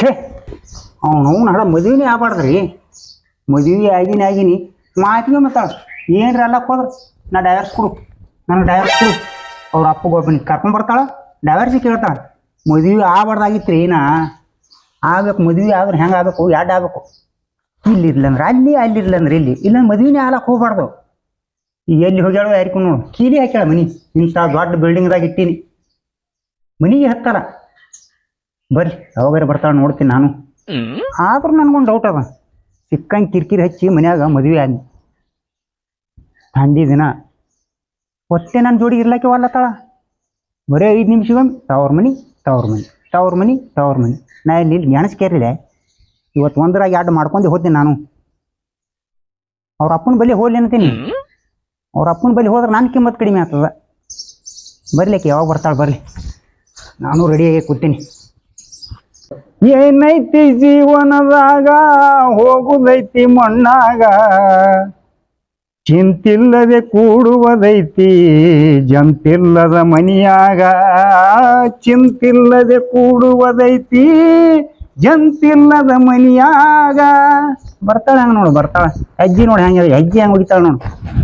ಛೇ, ಅವ್ನು ಅವ್ನು ಹಡ ಮದುವೆನೇ ಆಗ್ಬಾರ್ದ್ರಿ ಮದುವೆ ಆಗಿನಿ ಆಗಿನಿ. ಮಾತಿಗೆ ಮಾತಾಡ. ಏನ್ರ ಅಲ್ಲಕ್ಕೆ ಹೋದ್ರ ನಾ ಡೈವರ್ಸ್ ಕೊಡು. ನನ್ನ ಡೈವರ್ಸ್ ಕೊಡು. ಅವ್ರ ಅಪ್ಪಗೆ ಒಬ್ಬನಿಗೆ ಕರ್ಕೊಂಬರ್ತಾಳ ಡೈವರ್ಸ್ ಕೇಳ್ತಾಳ. ಮದುವೆ ಆಗ್ಬಾರ್ದಾಗಿತ್ತು ರೀ ನಾ. ಆಗ್ಬೇಕು, ಮದುವೆ ಆದ್ರೆ ಹೆಂಗ ಆಗ್ಬೇಕು ಎರಡು ಆಗ್ಬೇಕು. ಇಲ್ಲಿ ಇರ್ಲಂದ್ರೆ ಅಲ್ಲಿ ಅಲ್ಲಿ ಇರ್ಲಂದ್ರೆ ಇಲ್ಲಿ. ಇಲ್ಲಂದ್ರೆ ಮದುವೆನೇ ಆಗ್ಲಕ್ಕೆ ಹೋಗ್ಬಾರ್ದು. ಎಲ್ಲಿ ಹೋಗ್ಯಾಳೋ ಯಾರಿಗೂ ನೋಡು. ಕೀಲಿ ಹಾಕ್ಯಾಳ ಮನಿ. ಇಂಥ ದೊಡ್ಡ ಬಿಲ್ಡಿಂಗ್ದಾಗ ಇಟ್ಟೀನಿ. ಮನಿಗೆ ಹತ್ತಾರ ಬರ್ರಿ ಯಾವಾಗಾರ ಬರ್ತಾಳೆ ನೋಡ್ತೀನಿ ನಾನು. ಆದ್ರೂ ನನ್ಗೊಂದು ಡೌಟ್ ಅದ. ಸಿಕ್ಕಂಗೆ ಕಿರಿಕಿರಿ ಹಚ್ಚಿ ಮನ್ಯಾಗ ಮದುವೆ ಆದ್ನಿ. ಥಂಡಿ ದಿನ. ಒತ್ತೆ ನನ್ನ ಜೋಡಿ ಇರ್ಲಾಕೆ ಒಲ್ಲತ್ತಾಳ ಬರೀ ಐದು ನಿಮಿಷಗೊಮ್ಮೆ ತವ್ರ ಮನಿ ತವ್ರ ಮನಿ ತವ್ರ ಮನಿ ತವ್ರ ಮನಿ. ನಾ ಇಲ್ಲಿ ಇಲ್ಲಿ ಗೆಣಸ್ಕೇರಿದೆ ಇವತ್ತು ಒಂದರಾಗ ಎರಡು ಮಾಡ್ಕೊಂಡು ಹೋದ್ನಿ ನಾನು. ಅವ್ರ ಅಪ್ಪನ ಬಳಿ ಹೋಗ್ಲಿ ಅಂತೀನಿ. ಅವ್ರ ಅಪ್ಪನ ಬಳಿ ಹೋದ್ರೆ ನನ್ನ ಕಿಮ್ಮತ್ ಕಡಿಮೆ ಆಗ್ತದ. ಬರ್ಲಿಕ್ಕೆ ಯಾವಾಗ ಬರ್ತಾಳೆ ಬರ್ಲಿ. ನಾನು ರೆಡಿಯಾಗಿ ಕೂತೀನಿ. ಏನೈತಿ ಜೀವನದಾಗ? ಹೋಗುದೈತಿ ಮಣ್ಣಾಗ. ಚಿಂತಿಲ್ಲದೆ ಕೂಡುವುದೈತಿ, ಜಂತಿಲ್ಲದ ಮನಿಯಾಗ. ಚಿಂತಿಲ್ಲದೆ ಕೂಡುವುದೈತಿ, ಜಂತಿಲ್ಲದ ಮನಿಯಾಗ. ಬರ್ತಾಳೆ ಹಂಗ ನೋಡು, ಬರ್ತಾಳೆ. ಹೆಜ್ಜೆ ನೋಡಿ ಹೆಂಗೆ ಹೆಜ್ಜೆ ಹೆಂಗ್ ಹೊಡಿತಾಳೆ ನೋಡು.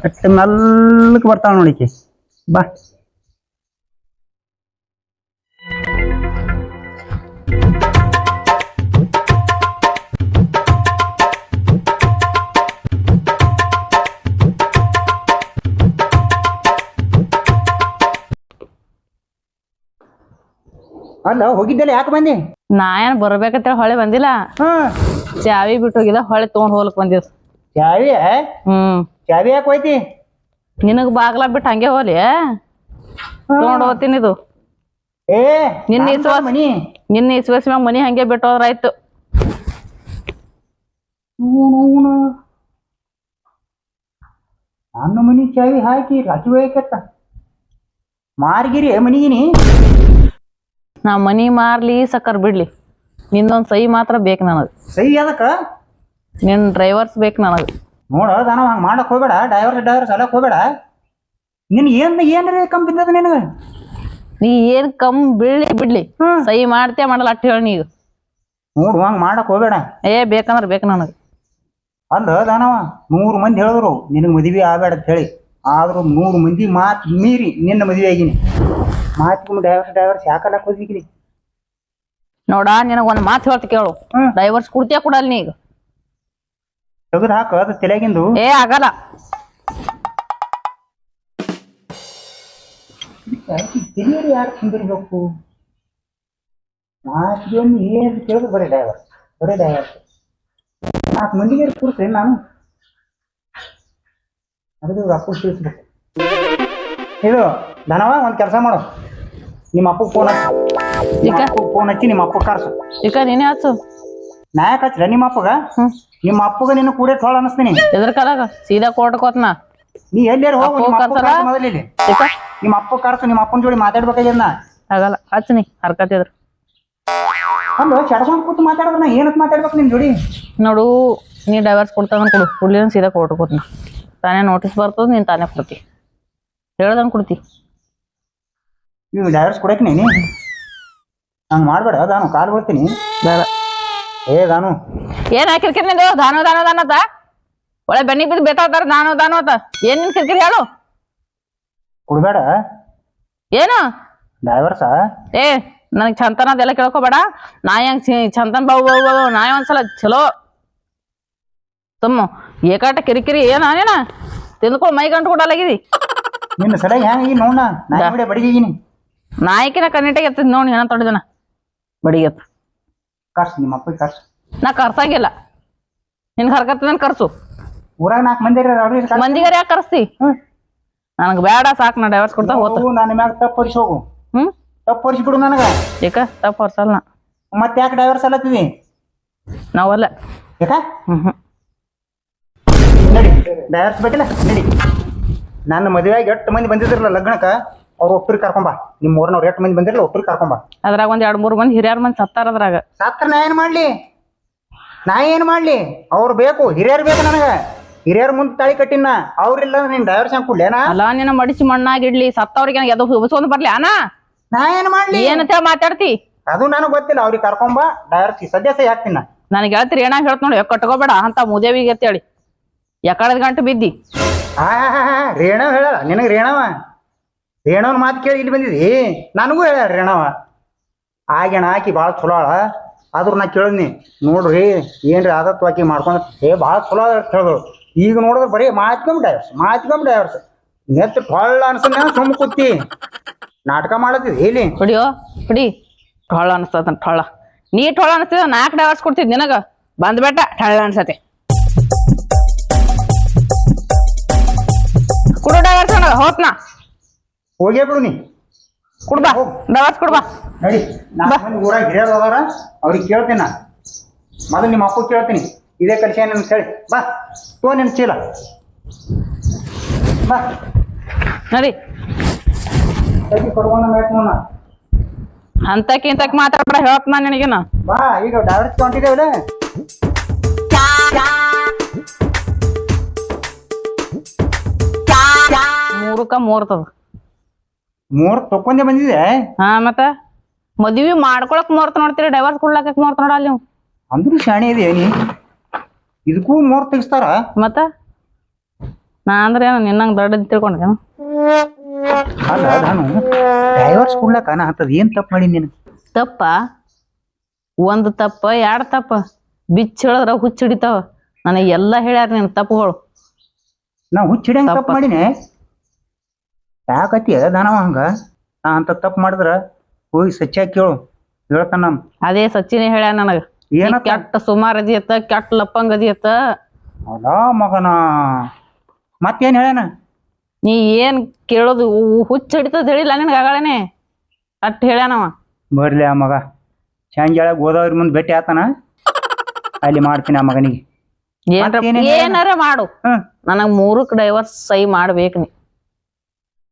ಅಷ್ಟು ಮೆಲ್ಲಕ್ಕೆ ಬರ್ತಾಳೆ ನೋಡಿಕೆ ಬಾ. ಅಲ್ಲ ಹೋಗಿದ್ದಲ್ಲ ಯಾಕೆ ಬಂದಿ? ನಾ ಏನ್ ಬರ್ಬೇಕಂತ ಹೊಳೆ ಬಂದಿಲ್ಲ. ಹಾ. ಚಾವಿ ಬಿಟ್ಟು ಹೋಗಿಲ್ಲ ಹೊಳೆ ತಗೊಂಡ್ ಹೋಗ್ಲಕ್ ಬಂದಿವ್ ಚಾವಿ ಹ್ಮ್. ಚಾವಿ ಯಾಕೆ ಹೋಯ್ತಿ? ನಿನಗ್ ಬಾಗ್ಲ ಬಿಟ್ಟು ಹಂಗೆ ಹೋಲಿ ತಗೊಂಡ್ ಹೋಗ್ತೀನಿ ಇದು. ಏ ನಿನ್ನ ನಂದ್ ಮನಿ. ನಿನ್ನ ಇಸ್ವಾಸ ಮ್ಯಾಗ ಮನಿ ಹಂಗೆ ಬಿಟ್ಟು ಹೋದ್ರ ಆಯ್ತು ನನ್ನ ಮನಿ ಚಾವಿ ಹಾಕಿ ರಾಕಿ ಒಯ್ಯಕತ್ತ ಮಾರ್ಗಿರಿ ಮನಿಗಿನಿ. ನಾ ಮನಿ ಮಾರ್ಲಿ ಸಕ್ಕರ್ ಬಿಡ್ಲಿ. ನಿನ್ನೊಂದು ಸಹಿ ಮಾತ್ರ ಬೇಕು ನನಗೆ. ಸೈ ಅದಕ್ಕ ನಿನ್ ಡ್ರೈವರ್ಸ್ ಬೇಕು ನನಗೆ. ನೋಡ ನಾನು ಹಂಗೆ ಮಾಡಕ್ ಹೋಗ್ಬೇಡ. ಡ್ರೈವರ್ಸ್ ಡೈವರ್ ಅಲ್ಲಕ್ಕೆ ಹೋಗ್ಬೇಡ. ನಿನ್ ಏನ್ ಏನ್ರಿ ಕಮ್ಮಿ ಬಿದ್ದದ ನಿನಗೆ? ನೀ ಏನ್ ಕಮ್ ಬಿಡ್ಲಿ ಬಿಡ್ಲಿ. ಸೈ ಸಹಿ ಮಾಡ್ತೇ ಮಾಡಲ್ಲ ಅಟ್ ಹೇಳಿ ನೀವು ನೋಡು ಹಂಗೆ ಮಾಡಕ್ ಹೋಗ್ಬೇಡ. ಏ ಬೇಕಂದ್ರೆ ಬೇಕು ನನಗೆ. ಅಲ್ಲ ದಾನವ ನೂರು ಮಂದಿ ಹೇಳಿದ್ರು ನಿನಗೆ ಮದುವೆ ಆಗಬೇಡ ಅಂತ ಹೇಳಿ. ಆದ್ರೂ ನೂರು ಮಂದಿ ಮಾತು ಮೀರಿ ನಿನ್ನ ಮದುವೆ ಆಗಿನಿ. ಮಾತಿಗೆ ಡೈವರ್ಸ್ ಡೈವರ್ಸ್ ಯಾಕಲ್ಲ ಹೋದ್ವಿಗಿರಿ ನೋಡ ನಿನಗ್ ಒಂದ್ ಮಾತು ಹೇಳ್ತಿ ಕೇಳು. ಹ್ಮ್. ಡೈವರ್ಸ್ ಕೊಡ್ತೀಯ ಕೊಡಲ್ ನೀ ಈಗ ತೆಗೆದು ಹಾಕ ಅದು ತಲೆಗಿಂದು. ಏ ಆಗಲ್ಲ. ತಿಳಿಯರಿ ಯಾರು ಕುಂದಿರ್ಬೇಕು ಮಾತಿಗೆ ಒಂದು ಏನು ಕೇಳಿದ್ರು ಬರೀ ಡೈವರ್ ಬರೀ ಡೈವರ್ಸ್ ನಾಲ್ಕು ಮಂದಿಗೆ ಕೂರ್ಸ್ರಿ ನಾನು ಅದಕ್ಕೆ ಇವ್ರ ಅಪ್ಪಗೆ ತಿಳಿಸ್ಬೇಕು ಇದು ಧನವ ಒಂದು ಕೆಲಸ ಮಾಡು. ನಿಮ್ಮ ಅಪ್ಪಗೆ ಫೋನ್ ಹಚ್ಚಿ ನಿಮ್ಮ? ಫೋನ್ ಹಚ್ಚಿ ನಿಮ್ಮ ಅಪ್ಪ ಕರ್ಸು ಈಗ ನೀನೇ ಹಚ್ಚು ನಾ ಯಾಕೆ ಹಚ್ಚಿಲ್ಲ ನಿಮ್ಮ ಅಪ್ಪಗ ಹ್ಮ್. ನಿಮ್ಮ ಅಪ್ಪಗ ನಿನ್ನ ಕೂಡೆ ತೊಳ ಅನಿಸ್ತೀನಿ ಎದ್ರ ಕಾಲಾಗ? ಸೀದಾ ಕೋರ್ಟ್ ಕೋತ್ನ ನೀ ಎಲ್ಲಾರು ಹೋಗು? ನಿಮ್ಮ ಅಪ್ಪ? ಕರ್ಸು ಈಗ ನಿಮ್ಮ ಅಪ್ಪ ಕರ್ಸು ನಿಮ್ಮ ಅಪ್ಪನ ಜೋಡಿ ಮಾತಾಡ್ಬೇಕಾಗ್ಯದ ನಾ. ಆಗಲ್ಲ. ಹಚ್ಚ ನೀ ಅಲ್ಲ ಚಡ್ಕೊಂಡ್ ಕೂತು ಮಾತಾಡಿದ್ರೆ ನಾ? ಏನಕ್ಕೆ ಮಾತಾಡ್ಬೇಕು ನಿನ್ ಜೋಡಿ? ನೋಡು ನೀ ಡೈವರ್ಸ್ ಕೊಡ್ತಾನ ಕೊಡು. ಕೊಡ್ಲಿಲ್ಲ ಸೀದಾ ಕೋರ್ಟ್ ಕೋತ್ನ ತಾನೇ ನೋಟಿಸ್ ಬರ್ತದ ನೀನ್ ತಾನೇ ಕೊಡ್ತಿ. ಹೇಳ್ದಂಗ್ ಕೊಡ್ತಿ. ಇವ್ ಡೈವರ್ಸ್ ಕೊಡಕ್ ನೀ ಹಂಗ್ ಮಾಡ್ಬೇಡ ನಾನು ಕಾಲ್ ಬಿಡ್ತೀನಿ ಬೇಡ. ಏ ದಾನು. ಏನ್ ಕಿರ್ಕಿರಿ ನಿಂದು ದಾನು ದಾನು ದಾನ ಅಂತ? ಒಳ್ಳೆ ಬೆನ್ನಿ ಬಿದ್ದು ಬೇತಾಡ್ತಾರ ದಾನು ದಾನು ಅಂತ. ಏನ್ ನಿನ್ ಕಿರ್ಕಿರಿ ಹೇಳು? ಕೊಡ್ಬೇಡ. ಏನು? ಡೈವರ್ಸ ಏ ನನಗೆ ಚಂತನ ಅದೆಲ್ಲ ಕೇಳ್ಕೊಬೇಡ. ನಾ ಹೆಂಗ್ ಚಂತನ್ ಬಾವು ಬಾವು ನಾ ಒಂದ್ಸಲ ಚಲೋ. ತಮ್ಮ ಏಕಾಟ ಕಿರಿಕಿರಿ ಏನ ಏನ? ತಿಂದ್ಕೊಂಡು ಮೈ ಗಂಟು ಕೊಡಲಾಗಿದಿ ನಿನ್ನ ಸಡಾಗಿ ಹೆಂಗ ನೋಡ ನಾ? ಬಿಡ ಬಡಿಗೀನಿ ನಾಯಕಿನ ಕಣ್ಣಿಟಾಗ ಎತ್ತದ ನೋಡಿ ಏನ ತೊಡಿದನ? ಬಡಿಗೆ ಕರ್ಸ್ ನಿಮ್ಮ ಅಪ್ಪಗೆ ಕರ್ಸ್. ನಾ ಕರ್ಸಂಗಿಲ್ಲ. ನಿನ್ ಹರ್ಕತ್ತದನ್ ಕರ್ಸು. ಊರಾಗ ನಾಲ್ಕು ಮಂದಿ ಅವ್ರಿಗೆ. ಮಂದಿಗಾರ ಯಾಕೆ ಕರ್ಸ್ತಿ. ನನಗ್ ಬೇಡ ಸಾಕು ನಾ ಡೈವರ್ಸ್ ಕೊಡ್ತಾ ಹೋತ. ನಾನು ಮ್ಯಾಗ ತಪ್ಪು ಹೊರಿಸಿ ಹೋಗು. ಹ್ಮ್? ತಪ್ಪು ಹೊರಿಸಿ ಬಿಡು ನನಗ. ಏಕ ತಪ್ಪ ಹೊರ್ಸಲ್ಲ ನಾ. ಮತ್ತೆ ಯಾಕೆ ಡೈವರ್ಸ್ ಅಲ್ಲತ್ತೀವಿ ನಾವಲ್ಲ ಏಕ? ಹ್ಮ್ ಹ್ಮ್. ನಡಿ ಡೈವರ್ಸ್ ಬೇಕಿಲ್ಲ? ನಡಿ. ನನ್ನ ಮದುವೆಯಾಗಿ ಎಷ್ಟು ಮಂದಿ ಬಂದಿದ್ರಲ್ಲ ಲಗ್ನಕ್ಕ? ಅವ್ರು ಒಬ್ಬರಿಗೆ ಕರ್ಕೊಂಬ. ನಿಮ್ಮ ಊರ್ನವ್ರು ಎಷ್ಟು ಮಂದಿ ಬಂದಿರಲ್ಲ ಒಬ್ಬರಿಗೆ ಕರ್ಕೊಂಬ. ಅದ್ರಾಗ ಒಂದ್ ಎರಡ್ ಮೂರ್ ಮಂದಿ ಹಿರಿಯರ್ ಮಂದಿ ಸತ್ತಾರ ಅದ್ರಾಗ. ಸತ್ರ ನಾ ಏನು ಮಾಡ್ಲಿ? ನಾ ಏನು ಮಾಡ್ಲಿ? ಅವ್ರು ಬೇಕು ಹಿರಿಯರ್ ಬೇಕು ನನಗೆ. ಹಿರಿಯರ್ ಮುಂದೆ ತಾಳಿ ಕಟ್ಟಿನ ಅವ್ರಿಲ್ಲ ನೀನ್ ಡೈವರ್ಸ್ ಹೆಂಗ್ ಕೊಡ್ಲೇನಾ ಅಲ್ಲ ನಿನ್ನ ಮಡಿಸಿ ಮಣ್ಣಾಗಿಡ್ಲಿ ಸತ್ತವ್ರಿಗೆ ಎದು ಹುಬಸ್ಕೊಂಡ್ ಬರ್ಲಿ ಅನಾ ನಾ ಏನು ಮಾಡ್ಲಿ? ಏನಂತ ಮಾತಾಡ್ತಿ? ಅದು ನನಗೆ ಗೊತ್ತಿಲ್ಲ ಅವ್ರಿಗೆ ಕರ್ಕೊಂಬ. ಡೈರೆಕ್ಟ್ ಸದ್ಯ ಸಹ ಹಾಕ್ತೀನಿ ನಾ. ನನಗೆ ಹೇಳ್ತೀರಿ ಏನಾಗ ಹೇಳ್ತ ನೋಡಿ ಕಟ್ಕೋಬೇಡ ಅಂತ ಮುದೇವಿಗೆ ಅಂತೇಳಿ ಎಕಡದ ಗಂಟು ಬಿದ್ದಿ. ಆ ರೇಣವ್ ಹೇಳಲ್ಲ ನಿನಗೆ ರೇಣವ. ರೇಣವನ ಮಾತು ಕೇಳಿ ಇಲ್ಲಿ ಬಂದಿದಿ? ನನಗೂ ಹೇಳ್ಯಾರ ರೇಣವ ಆಗ್ಯಾಣ ಆಕಿ ಭಾಳ ಚಲೋ ಅಳ ಆದ್ರೂ ನಾ ಕೇಳಿದ್ನಿ, ನೋಡ್ರಿ, ಏನ್ರಿ ಆದತ್ತು ಆಕಿ ಮಾಡ್ಕೊಂಡು, ಏ ಭಾಳ ಚಲೋ ಅದ ಅಂತ ಹೇಳಿದ್ರು ಈಗ ನೋಡಿದ್ರೆ ಬರೀ ಮಾತ್ಕೊಂಬ ಡೈವರ್ಸ್ ಮಾತ್ಕೊಂಬ ಡೈವರ್ಸ್ ನೆತ್ತ ಟೊಳ್ಳ ಅನ್ಸನ್ನ ಸುಮ್ಮ ಕೂತಿ. ನಾಟಕ ಮಾಡತ್ತಿದ್ ಹೇಳಿ ಹೊಡಿಯೋ ಹೊಡಿ ಟೊಳ್ಳ ಅನ್ಸ್ತದ ಟೊಳ್ಳ ನೀ ಟೊಳ್ಳ ಅನ್ಸ್ತದ ನಾಲ್ಕು ಡೈವರ್ಸ್ ಕೊಡ್ತಿದ್ ನಿನಗ. ಬಂದ್ಬೇಟ ಟಳ್ಳ ಅನ್ಸತೆ ಕುಡು ಡೈವರ್ಸ್ ಹೋತ್ನಾ? ಹೋಗೇ ಬಿಡು ನೀ. ಕುಡ್ಬಾ ದವಾಸ್ ಕುಡ್ಬಾ ನಡಿ. ನಾನು ಊರಾಗ ಹಿರಿಯರು ಅದಾರ ಅವ್ರಿಗೆ ಕೇಳ್ತೀನಿ ನಾ ಮೊದಲು ನಿಮ್ಮ ಅಪ್ಪ ಕೇಳ್ತೀನಿ. ಇದೇ ಕಲಿಸಿ ನನ್ನ ಹೇಳಿ. ಬಾ. ತೋ ನಿನ್ನ ಚೀಲ. ಬಾ. ನಡಿ. ಕೊಡ್ಕೊಂಡು ಬೇಕು ನೋಡ ಅಂತಕ್ಕೆ ಇಂತಕ್ ಮಾತಾಡ್ಬೇಡ ಹೇಳ್ತ ನಾ ನಿನಗೇನ ಬಾ ಈಗ ಡೈರೆಕ್ಟ್ ಹೊಂಟಿದ್ದೇವೆ ಮೂರಕ್ಕ ಮೂರ್ತದ. ಮೂರ್ ತಕೊಂಡೆ ಬಂದಿದೆ. ಹಾ ಮತ್ತ? ಮದ್ವಿ ಮಾಡ್ಕೊಳಕ್ ಮೂರ್ತ ನೋಡ್ತೀರಿ ಡೈವರ್ಸ್ ಕೊಡ್ಲಾಕ ಮೂರ್ತ ನೋಡಲ್ಲ ನೀವು? ಅಂದ್ರೂ ಶಾಣೆ ಇದೆ ನೀ. ಇದಕ್ಕೂ ಮೂರ್ ತೆಗಿಸ್ತಾರ? ಮತ್ತ? ನಾ ಅಂದ್ರೆ ಏನೋ ನಿನ್ನಂಗ್ ದೊಡ್ಡ ತಿಳ್ಕೊಂಡೇನು ಅಲ್ಲ ನಾನು ಡೈವರ್ಸ್ ಕೊಡ್ಲಾಕ ನಾ ಅಂತದ್ ಏನ್ ತಪ್ಪು ಮಾಡಿ ನೀನು? ತಪ್ಪ? ಒಂದ್ ತಪ್ಪ ಎರಡು ತಪ್ಪ. ಬಿಚ್ಚ ಹೇಳಿದ್ರ ಹುಚ್ಚ ಹಿಡಿತಾವ. ನನಗೆ ಎಲ್ಲ ಹೇಳ್ಯಾರ ನಿನ್ ತಪ್ಪುಗಳು ನಾ ಹುಚ್ಚಿಡಂಗ್ ತಪ್ಪು ತಪ್ಪ. ಮಾಡಿನೇ. ಯಾಕತಿ ದಾನವ ಹಂಗ? ನಾ ಅಂತ ತಪ್ಪು ಮಾಡಿದ್ರ ಹೋಗಿ ಸಚ್ಚಾಗಿ ಕೇಳು ಹೇಳ್ತಾನ ನಮ್ ಅದೇ ಸಚಿನೇ ಹೇಳ ನನಗ. ಏನ ಕೆಟ್ಟ ಸುಮಾರ್ ಅದಿ ಅತ್ತ ಕೆಟ್ಟ ಲಪ್ಪಂಗ್ ಅದಿ ಅತ್ತ ಅಲ್ಲ ಮಗನ. ಮತ್ತೇನ್ ಹೇಳ್ಯಾನ? ನೀ ಏನ್ ಕೇಳೋದು ಹುಚ್ಚ ಹಿಡಿತದ ಹೇಳಿಲ್ಲ ನಿನಗೆ ಆಗಳೇನೆ? ಅಟ್ ಹೇಳ್ಯಾನವ. ಬರ್ಲಿ ಆ ಮಗ. ಶಾಂಗ್ಯಾಳ ಗೋದಾವರಿ ಮುಂದೆ ಭೇಟಿ ಆತನ? ಅಲ್ಲಿ ಮಾಡ್ತೀನಿ ಆ ಮಗನಿಗೆ. ಏನ್ರ ಮಾಡು. ನನಗ್ ಮೂರಕ್ ಡೈವರ್ಸ್ ಸೈ ಮಾಡ್ಬೇಕು ನೀ.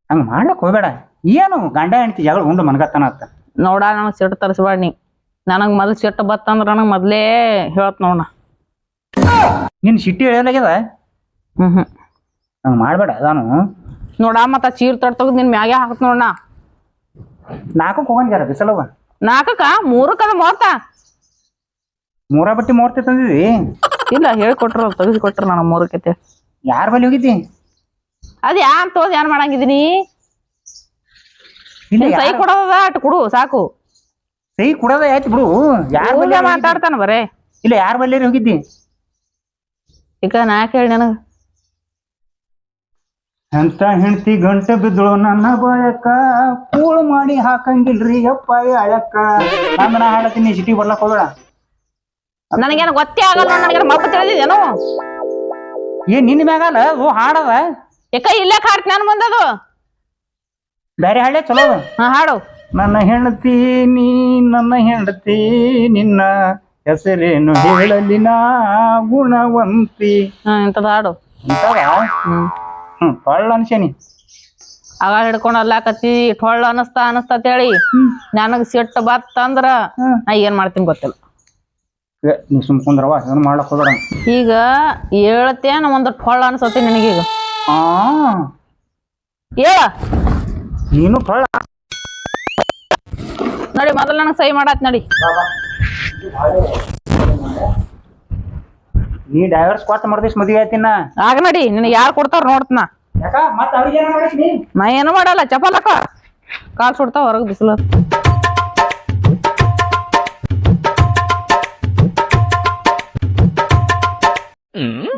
ಹಂಗ ಮಾಡ್ಲಕ್ ಹೋಗ್ಬೇಡ. ಏನು ಗಂಡ ಹೆಂಡತಿ ಜಗಳ ಉಂಡು ಮನ್ಗತ್ತಾನ ಅತ್ತ ನೋಡ ನನಗ್ ಸಿಟ್ಟು ತರಿಸ್ಬೇಡ ನೀ. ನನಗ್ ಮೊದಲು ಸಿಟ್ಟು ಬತ್ತಂದ್ರ ನನಗ್ ಮೊದ್ಲೇ ಹೇಳತ್ ನೋಡ ನಿನ್ ಸಿಟ್ಟಿ ಹೇಳಲಾಗ್ಯದ ಹ್ಮ್ ಹ್ಮ್. ಹಂಗ ಮಾಡ್ಬೇಡ ನಾನು ನೋಡ ಮತ್ತ ಚೀರ್ ತಡ್ ತೆಗ್ದು ನಿನ್ ಮ್ಯಾಗೆ ಹಾಕತ್ ನೋಡ ನಾಲ್ಕಕ್ಕೆ ಹೋಗನ್ ಜರ ಬಿಸಲವ ನಾಲ್ಕಕ್ಕ ಮೂರಕ್ಕ ಅದ ಮೂವತ್ತ ಮೂರ ಬಟ್ಟಿ ಮೂರ್ತಿ ತಂದಿದಿ ಇಲ್ಲ ಹೇಳ್ಕೊಟ್ರ ತೆಗೆದು ನಾನು ನನಗ್ ಮೂರಕ್ಕೈತೆ ಯಾರ ಬಳಿ ಹೋಗಿದ್ದಿ? ಅದ್ ಯಾನ್ ತೋದ್ ಯಾನ್ ಏನ್ ಮಾಡಂಗಿದೀನಿ ಸೈ ಕೊಡೋದ ಅಟ್ ಕೊಡು ಸಾಕು. ಸೈ ಕೊಡೋದ ಆಯ್ತು ಬಿಡು? ಯಾರು ಬಲ್ಲಿ ಮಾತಾಡ್ತಾನ ಬರೇ. ಇಲ್ಲ ಯಾರ ಬಲ್ಲಿ ಹೋಗಿದ್ದಿ? ಈಗ ನಾ ಕೇಳಿ ನನಗ. ಅಂತ ಹೆಂಡತಿ ಗಂಟೆ ಬಿದ್ದಳು ನನ್ನ ಬಾಯಕ್ಕ ಕೂಳು ಮಾಡಿ ಹಾಕಂಗಿಲ್ರಿ ಯಪ್ಪ ಅಳಕ್ಕ. ನಾನು ನಾ ಹಾಡತೀನಿ ಸಿಟಿ ಬರ್ಲಕ್ ಹೋಗೋಣ ನನಗೇನು ಗೊತ್ತೇ ಆಗಲ್ಲ ನನಗೇನು ಮಬ್ಬ ತಿಳಿದಿದೇನು ಏ ನಿನ್ನ ಮ್ಯಾಗಲ್ಲ ಓ ಹಾಡದ. ಯಾಕ ಇಲ್ಲೇ ಕಾಡ್ತಿ ನನ್ ಮುಂದದು ಬೇರೆ ಹಾಡೆ ಚಲೋ ಅದ. ಹಾ ಹಾಡು. ನನ್ನ ಹೆಂಡತಿ ನೀ ನನ್ನ ಹೆಂಡತಿ ನಿನ್ನ ಹೆಸರೇನು ಹೇಳಲಿ ನಾ ಗುಣವಂತಿ. ಹಾ ಇಂಥದ್ ಹಾಡು. ಇಂಥವ? ಹ್ಮ್. ಹ್ಮ್ ಅನ್ಸೇನಿ ಆಗ ಹಿಡ್ಕೊಂಡ್ ಅಲ್ಲಾಕತ್ತಿ ಟೊಳ್ಳ ಅನಸ್ತಾ ಅನಸ್ತಾ ಹೇಳಿ ನನಗ್ ಸಿಟ್ಟು ಬತ್ತಂದ್ರ. ನಾ ಏನ್ ಮಾಡ್ತೀನಿ ಗೊತ್ತಿಲ್ಲ. ನೀ ಸುಮ್ ಕುಂದ್ರವ ಏನು ಮಾಡ್ಲಕ್ ಹೋಗ್ಬೇಡ. ಈಗ ಹೇಳ್ತೇನ ಒಂದು ಟೊಳ್ಳ ಅನ್ಸತಿ ನಿನಗೀಗ. ಆ. ಹೇಳ. ನೀನು ಕಳ್ಳ. ನಡಿ ಮೊದಲು ನನಗೆ ಸಹಿ ಮಾಡಾತ್ ನಡಿ. ನೀ ಡೈವರ್ಸ್ ಕೊಟ್ಟು ಮಾಡ್ತೀಸ್ ಮದುವೆ ಆಯ್ತಿನ ಆಗ ನಡಿ ನಿನಗೆ ಯಾರು ಕೊಡ್ತಾರ ನೋಡ್ತನ. ಯಾಕ? ಮತ್ತ ಅವ್ರಿಗೆ ಏನ ಮಾಡಿಸ್ ನೀ? ಏನು ಮಾಡಲ್ಲ ಚಪಲಕ್ಕ ಕಾಲ್ ಸುಡ್ತಾವ ಹೊರಗೆ ಬಿಸಿಲು.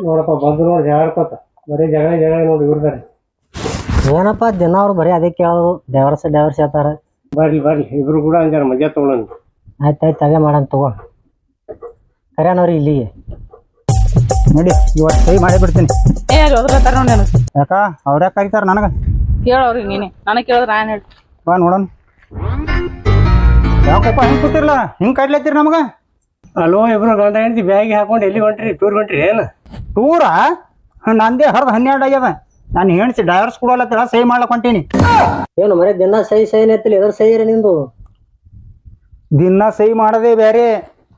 ನೋಡಪ್ಪ ಬಂದ್ರು ಯಾರು ಜಗಾಡ್ಕೋತ ಬರೀ ಜಗಳ ಜಗಳ ನೋಡಿ ಇವ್ರದಾರೆ ಏನಪ್ಪ ದಿನ ಅವ್ರು ಬರೀ ಅದೇ ಕೇಳೋದು ಡೈವರ್ಸ್ ಡೈವರ್ಸ್ ಹೇಳ್ತಾರೆ. ಬರ್ಲಿ ಬರ್ಲಿ ಇಬ್ರು ಕೂಡ ಅಂಜಾರ ಮಜಾ ತಗೊಳ್ಳೋಣ ಆಯ್ತು ಆಯ್ತು ಅದೇ ಮಾಡೋಣ ತಗೋ. ಕರ್ಯಾನವ್ರಿ ಇಲ್ಲಿಗೆ. ನೋಡಿ ಇವತ್ತು ಸಹಿ ಮಾಡೇ ಬಿಡ್ತೀನಿ. ಏ ಅವ್ರ ನೋಡಿ ನನಗೆ ಯಾಕ ಅವ್ರ್ಯಾಕ ಕರಿತಾರ ನನಗೆ? ಕೇಳೋರಿ ನೀನೆ. ನನಗೆ ಕೇಳಿದ್ರೆ ನಾನು ಹೇಳಿ ಬಾ ನೋಡೋಣ. ಯಾಕಪ್ಪ ಹಿಂಗೆ ಕೂತಿರ್ಲ? ಹಿಂಗೆ ಕಡ್ಲತ್ತೀರಿ ನಮಗ? ಅಲೋ ಇಬ್ರು ಗಂಡ ಹೆಂಡತಿ ಬ್ಯಾಗಿ ಹಾಕೊಂಡು ಎಲ್ಲಿ ಹೊಂಟ್ರಿ? ಟೂರ್ ಹೊಂಟ್ರಿ ಏನು? ಟೂರ? ನಂದೇ ಹರ್ದು ಹನ್ನೆರಡು ಆಗ್ಯದ ನಾನು ಹೆಣ್ಸಿ ಡೈವರ್ಸ್ ಕೊಡೋಲತ್ತಿರ ಸಹಿ ಮಾಡ್ಲಕ್ ಹೊಂಟೀನಿ. ಏನು ಮರೆ ದಿನ ಸಹಿ ಸೈ ನೆತ್ತಿಲ್ಲ ಎದ್ರ ಸಹಿ ರೀ ನಿಂದು. ದಿನ ಸಹಿ ಮಾಡದೆ ಬೇರೆ.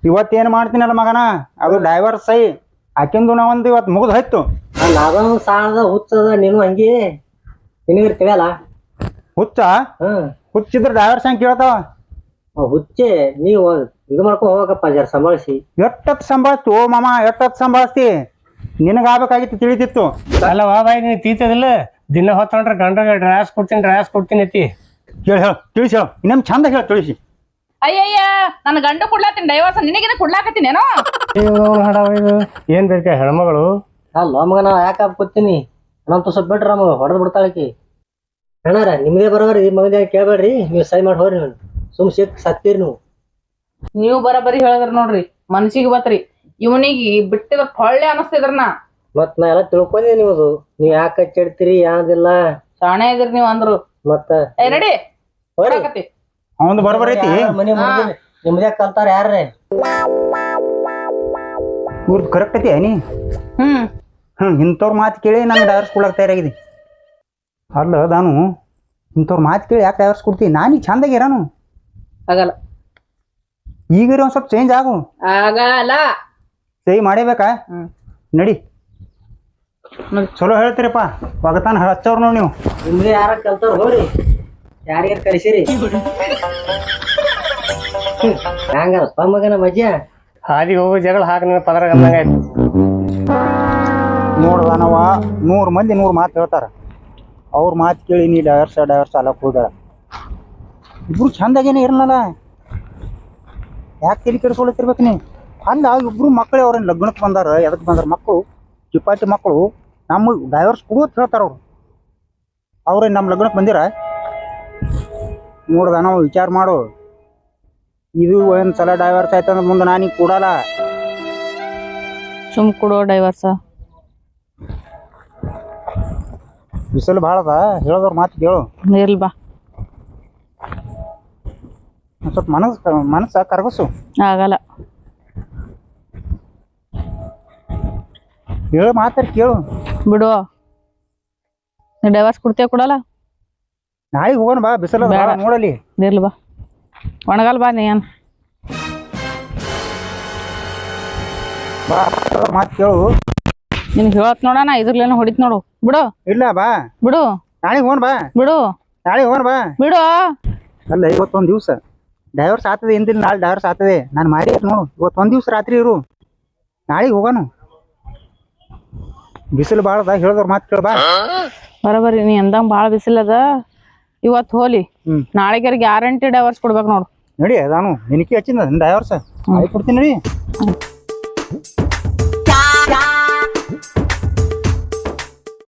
ಇವತ್ತೇನು ಮಾಡ್ತೀನಲ್ಲ ಮಗನ? ಅದು ಡೈವರ್ಸ್ ಸಹಿ. ಆಕಿಂದು ನಾ ಒಂದು ಇವತ್ತು ಮುಗಿದು ಹೋಯ್ತು. ನಾವ ಸಾಣದ ಹುಚ್ಚದ ನೀನು ಹಂಗೆ. ನಿನಗಿರ್ತೀವಲ್ಲ ಹುಚ್ಚ? ಹ್ಮ್ ಹುಚ್ಚಿದ್ರೆ ಡೈವರ್ಸ್ ಹೆಂಗೆ ಕೇಳ್ತಾವ? ಹುಚ್ಚೆ ನೀವು ಇದು ಮಾಡ್ಕೊಂಡು ಹೋಗಪ್ಪ ಜರ ಸಂಭಾಳಿಸಿ. ಎಷ್ಟೊತ್ತು ಸಂಭಾಳಿಸ್ತು? ಓ ಮಾಮ ಎಷ್ಟೊತ್ತು ಸಂಭಾಳಿಸ್ತಿ? ನಿನಗಾಗಬೇಕಾಗಿತ್ತು ತಿಳಿದಿತ್ತು ಅಲ್ಲ ವಾ ಬಾಯಿ ನೀ ತೀತದಿಲ್ಲ ದಿನ ಹೊತ್ತೊಂಡ್ರೆ ಗಂಡ ಡ್ರಾಸ್ ಕೊಡ್ತೀನಿ ಡ್ರಾಸ್ ಕೊಡ್ತೀನಿ ಐತಿ ಹೇಳಿ ಹೇಳು ತಿಳಿಸಿ ಹೇಳು. ಚಂದ ಹೇಳು ತಿಳಿಸಿ. ಅಯ್ಯಯ್ಯ ನನ್ನ ಗಂಡ ಕೊಡ್ಲಾತೀನಿ ಡೈವರ್ಸ್ ನಿನಗಿನ ಕೊಡ್ಲಾಕತ್ತೀನೇನೋ? ಹಡ ಇದು. ಏನ್ ಬೇಕಾ ಹೆಣ್ಮಗಳು? ಅಲ್ಲ ಮಗ ನಾ ಯಾಕೆ ಕೂತೀನಿ? ನಮ್ ತುಸ ಬಿಟ್ರ ನಮಗ ಹೊಡೆದ್ ಬಿಡ್ತಾಳಕಿ ಅಣ್ಣಾರ ನಿಮ್ದೇ ಬರೋರಿ ಈ ಮಗದ ಕೇಳ್ಬೇಡ್ರಿ? ನೀವು ಸೈ ಮಾಡಿ ಹೋಗ್ರಿ ನಾನು ಸುಮ್ ಸಿಕ್ ಸತ್ತೀರಿ ನೀವು. ನೀವು ಬರಬರಿ ಹೇಳಿದ್ರ ನೋಡ್ರಿ. ಮನ್ಸಿಗೆ ಬತ್ರಿ. ಇವನಿಗೆ ಬಿಟ್ಟಿದ ಕೊಳ್ಳೆ ಅನಸ್ತಿದ್ರನ ಮತ್ ನಾ ಎಲ್ಲ ತಿಳ್ಕೊಂಡಿ ನೀವು ನೀವ್ ಯಾಕ ಹಚ್ಚಿಡ್ತೀರಿ ಯಾವ್ದಿಲ್ಲ. ಶಾಣೆ ಇದ್ರಿ ನೀವು ಅಂದ್ರು. ಮತ್ತ ಏ ನಡಿ. ಹೊರಕತ್ತಿ ಅವನು ಬರೋಬರೈತಿ ಐತಿ? ಮನೆ ಮುಂದೆ ನಿಮ್ದೇ ಕಲ್ತಾರ ಯಾರ್ರೆ? ಇವ್ರದ್ದು ಕರೆಕ್ಟ್ ಐತಿ ನೀ ಹ್ಮ್. ಹ್ಮ್ ಇಂಥವ್ರ ಮಾತು ಕೇಳಿ ನಾನು ಡೈವರ್ಸ್ ಕೊಡಕ್ಕೆ ತಯಾರಾಗಿದೆ. ಅಲ್ಲ ನಾನು ಇಂಥವ್ರ ಮಾತು ಕೇಳಿ ಯಾಕೆ ಡೈವರ್ಸ್ ಕೊಡ್ತೀನಿ ನಾನು ಈಗ ಚಂದಾಗಿ ಇರೋನು. ಆಗಲ್ಲ. ಈಗ ಒಂದ್ ಸ್ವಲ್ಪ ಚೇಂಜ್ ಆಗು. ಆಗಲ್ಲ. ಸಹಿ ಮಾಡೇಬೇಕಾ? ನಡಿ. ನಡಿ. ಚಲೋ ಹೇಳ್ತೀರಪ್ಪ. ಒಗತಾನ ಹಚ್ಚವ್ರು ನೋಡಿ ನೀವು. ಯಾರ ಕಲ್ತಾರ ಹೋಗ್ರಿ. ಯಾರ್ಯಾರು ಕಳಿಸಿರಿ. ಹಂಗಲ್ಲಪ್ಪ ಮಗನ ಮಜ್ಜ ಹಾದಿ ಹೋಗೋ ಜಗಳ ಹಾಕಿ ನಿನ್ನ ಪದರ ಅಂದಂಗ ಆಯ್ತು. ನೋಡ್ದಾನವ ನೂರು ಮಂದಿ ನೂರು ಮಾತು ಹೇಳ್ತಾರ. ಅವ್ರ ಮಾತು ಕೇಳಿ ನೀ ಡೈವರ್ಸ ಡೈವರ್ಸ್ ಅಲ್ಲಕ್ಕೆ ಹೋಗ್ಬೇಡ. ಇಬ್ರು ಚಂದಾಗೇನೆ ಇರಲ್ಲ ಯಾಕೆ ತಿಳಿ ಕೆಡಿಸ್ಕೊಳತಿರ್ಬೇಕು ನೀ? ಅಲ್ಲ ಇಬ್ಬರು ಮಕ್ಕಳೇ ಅವ್ರೇನು ಲಗ್ನಕ್ಕೆ ಬಂದಾರ ಎದಕ್ಕೆ ಬಂದಾರ ಮಕ್ಕಳು ಚಿಪಾಟಿ ಮಕ್ಕಳು ನಮ್ಮ ಡೈವರ್ಸ್ ಕೊಡು ಅಂತ ಹೇಳ್ತಾರ ಅವರು. ಅವ್ರೇನು ನಮ್ಮ ಲಗ್ನಕ್ಕೆ ಬಂದಿರ. ನೋಡ್ದ ನಾವು ವಿಚಾರ ಮಾಡು. ಇದು ಒಂದು ಸಲ ಡೈವರ್ಸ್ ಆಯ್ತಂದ್ರೆ ಮುಂದೆ ನಾನೀಗ ಕೊಡಲ್ಲ. ಸುಮ್ ಕೊಡೋ ಡೈವರ್ಸ ಬಿಸಿಲು ಭಾಳ ಅದ ಹೇಳೋದವ್ರ ಮಾತು ಕೇಳು. ಇರ್ಲಿ ಬಾ. ಸ್ವಲ್ಪ ಮನಸ್ಸು ಮನಸ್ಸ ಕರಗಸು. ಆಗಲ್ಲ. ಹೇಳು ಮಾತಾರ ಕೇಳು. ಬಿಡು. ನೀ ಡೈವರ್ಸ್ ಕೊಡ್ತೀಯ ಕೊಡಲ್ಲ? ನಾಳೆ ಹೋಗೋಣ ಬಾ ಬಿಸಿಲ ನೋಡಲಿ ಇರ್ಲಿ ಬಾ. ಒಣಗಲ್ ಬಾ ನೀ ಏನ್ ಬಾ ಮಾತು ಕೇಳು. ನಿನ್ಗೆ ಹೇಳತ್ ನೋಡಣ ಇದ್ರಲ್ಲೇನೋ ಹೊಡಿತ್ ನೋಡು. ಬಿಡು. ಇಲ್ಲ ಬಾ. ಬಿಡು. ನಾಳೆ ಹೋಗೋಣ ಬಾ. ಬಿಡು. ನಾಳೆ ಹೋಗೋಣ ಬಾ. ಬಿಡು. ಅಲ್ಲ ಇವತ್ತೊಂದು ದಿವಸ. ಡೈವರ್ಸ್ ಆಗ್ತದೆ ಇಂದಿನ ನಾಳೆ ಡೈವರ್ಸ್ ಆಗ್ತದೆ. ನಾನು ಮಾರಿ ನೋಡು ಇವತ್ತೊಂದು ದಿವಸ ರಾತ್ರಿ ಇರು. ನಾಳೆಗೆ ಹೋಗೋಣ. ಬಿಸಿಲು ಬಾಳದ ಅದ ಹೇಳಿದವ್ರ ಮಾತು ಕೇಳ್ಬಾ ಬರೋಬರಿ ನೀ ಅಂದಂಗ ಭಾಳ ಬಿಸಿಲದ ಇವತ್ತು ಹೋಲಿ. ಹ್ಮ್. ನಾಳೆಗೆ ಗ್ಯಾರಂಟಿ ಡೈವರ್ಸ್ ಕೊಡ್ಬೇಕು ನೋಡು. ನಡಿ ನಾನು ನಿನಕಿ ಹಚ್ಚಿಂದ ಡೈವರ್ಸ್ ಆಯ್ತು ಕೊಡ್ತೀನಿ ನಡಿ.